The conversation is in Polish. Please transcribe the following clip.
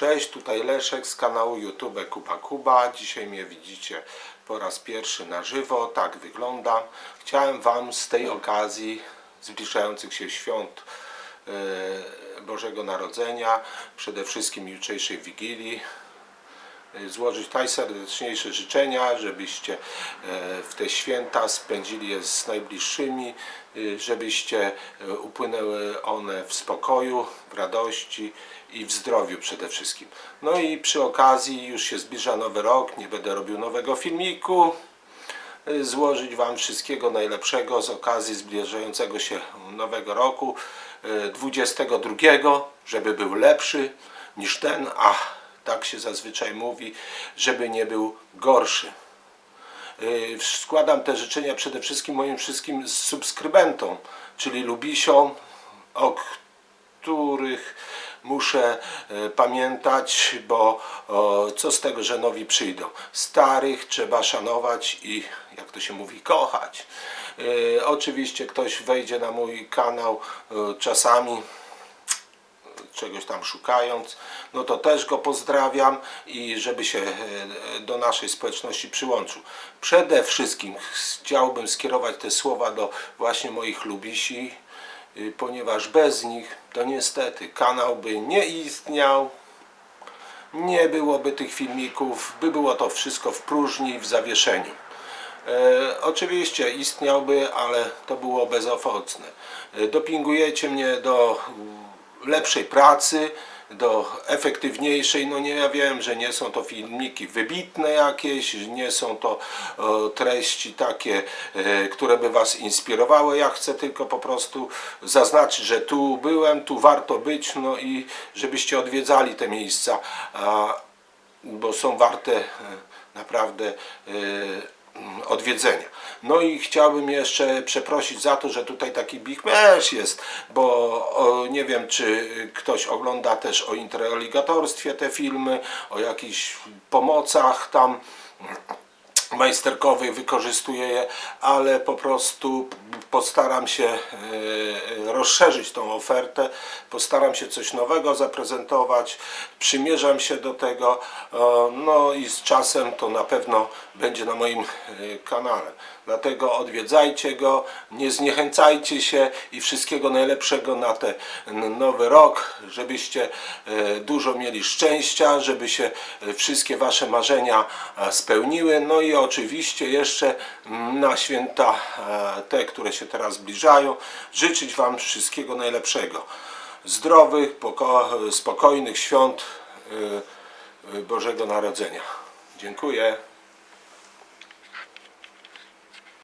Cześć, tutaj Leszek z kanału YouTube Kuba Kuba. Dzisiaj mnie widzicie po raz pierwszy na żywo. Tak wyglądam. Chciałem Wam z tej okazji zbliżających się świąt e, Bożego Narodzenia, przede wszystkim jutrzejszej Wigilii, złożyć najserdeczniejsze życzenia, żebyście e, w te święta spędzili je z najbliższymi, e, żebyście e, upłynęły one w spokoju, w radości i w zdrowiu przede wszystkim. No i przy okazji już się zbliża nowy rok, nie będę robił nowego filmiku, e, złożyć Wam wszystkiego najlepszego z okazji zbliżającego się nowego roku e, 22, żeby był lepszy niż ten, a tak się zazwyczaj mówi, żeby nie był gorszy. Yy, Składam te życzenia przede wszystkim moim wszystkim subskrybentom, czyli lubisiom, o których muszę e, pamiętać, bo co z tego, że nowi przyjdą. Starych trzeba szanować i, jak to się mówi, kochać. E, Oczywiście ktoś wejdzie na mój kanał czasami czegoś tam szukając, no to też go pozdrawiam i żeby się e, do naszej społeczności przyłączył. Przede wszystkim chciałbym skierować te słowa do właśnie moich lubisi, y, ponieważ bez nich to niestety kanał by nie istniał, nie byłoby tych filmików, by było to wszystko w próżni, w zawieszeniu. E, oczywiście istniałby, ale to było bezowocne. E, dopingujecie mnie do lepszej pracy, do efektywniejszej. No nie, ja wiem, że nie są to filmiki wybitne jakieś, nie są to e, treści takie, e, które by Was inspirowały. Ja chcę tylko po prostu zaznaczyć, że tu byłem, tu warto być, no i żebyście odwiedzali te miejsca, a, bo są warte e, naprawdę e, odwiedzenia. No i chciałbym jeszcze przeprosić za to, że tutaj taki big mesz jest, bo o, nie wiem, czy ktoś ogląda też o interaligatorstwie te filmy, o jakichś pomocach tam majsterkowych, wykorzystuję je, ale po prostu postaram się e, rozszerzyć tą ofertę, postaram się coś nowego zaprezentować, przymierzam się do tego, e, no i z czasem to na pewno będzie na moim e, kanale. Dlatego odwiedzajcie go, nie zniechęcajcie się i wszystkiego najlepszego na ten nowy rok, żebyście dużo mieli szczęścia, żeby się wszystkie wasze marzenia spełniły. No i oczywiście jeszcze mm, na święta te, które się teraz zbliżają, życzyć wam wszystkiego najlepszego. Zdrowych, poko- spokojnych świąt e, e, Bożego Narodzenia. Dziękuję.